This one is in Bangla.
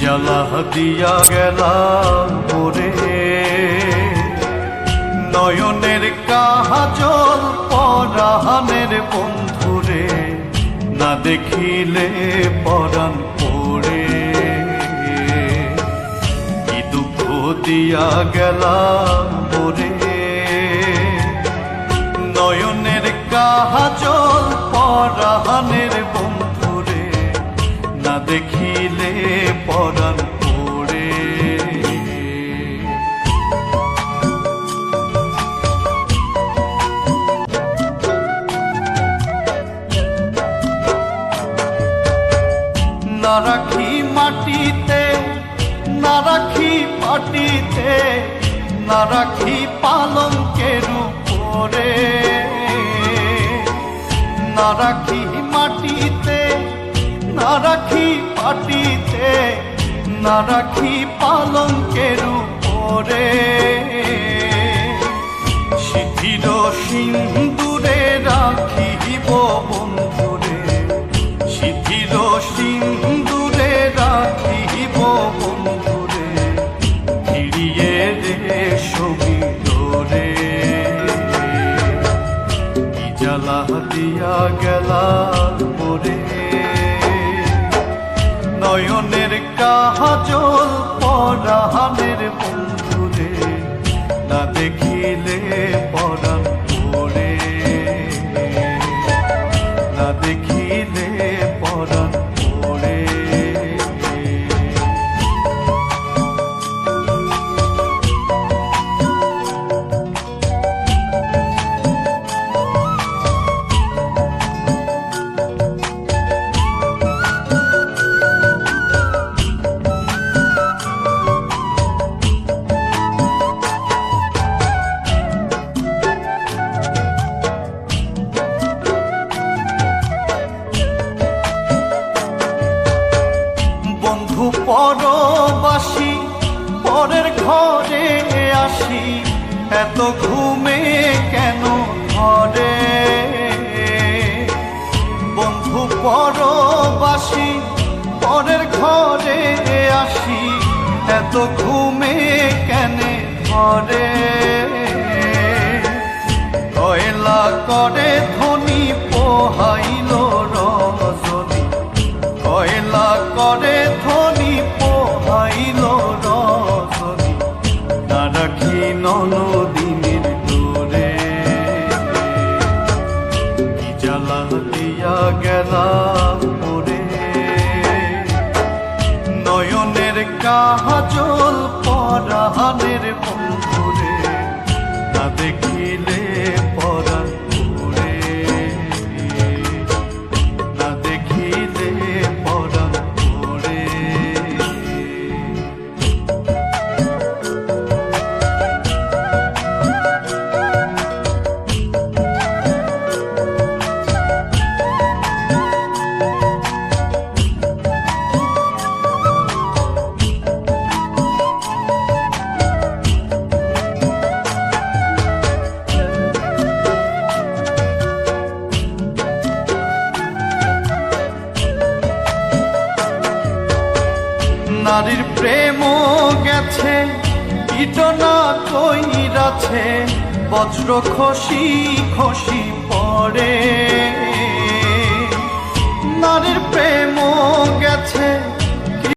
জ্বালা দিয়া গেলাম ওরে। নয়নের কাজল পরাহানের বন্ধুরে, না দেখিলে পরাণ পড়ে কি দুঃখ দিয়া গেলাম ওরে। নয়নের কাজল পরাণ পড়ে। না রাখি মাটিতে না রাখি পাটিতে না রাখি পালঙ্কের উপরে। না রাখি না রাখি পালঙ্কের উপরে। শিথির সিন্দুরে রাখিব বন্ধুরে শিথির সিন্দুরে রাখিব বন্ধুরে, ফিরিয়ে রে সবিরে কি জ্বালা দিয়া গেলা পরে নয়নের কাজল পরাহানের বন্ধুরে না দেখিলে বন্ধু পরবাসী, পরের ঘরে আসি। এত ঘুমে কেন ঘরে? বন্ধু পরবাসী, পরের ঘরে আসি। এত ঘুমে কেন ঘরে? কয়লা করে ধনী পোহাইল রজনী কয়লা করে ধনী নয়নের কাজল পরাহানের বন্ধুরে না দেখিলে নারীর প্রেম গেছে ইটনা তৈরাছে বজ্র খসি খসি পড়ে।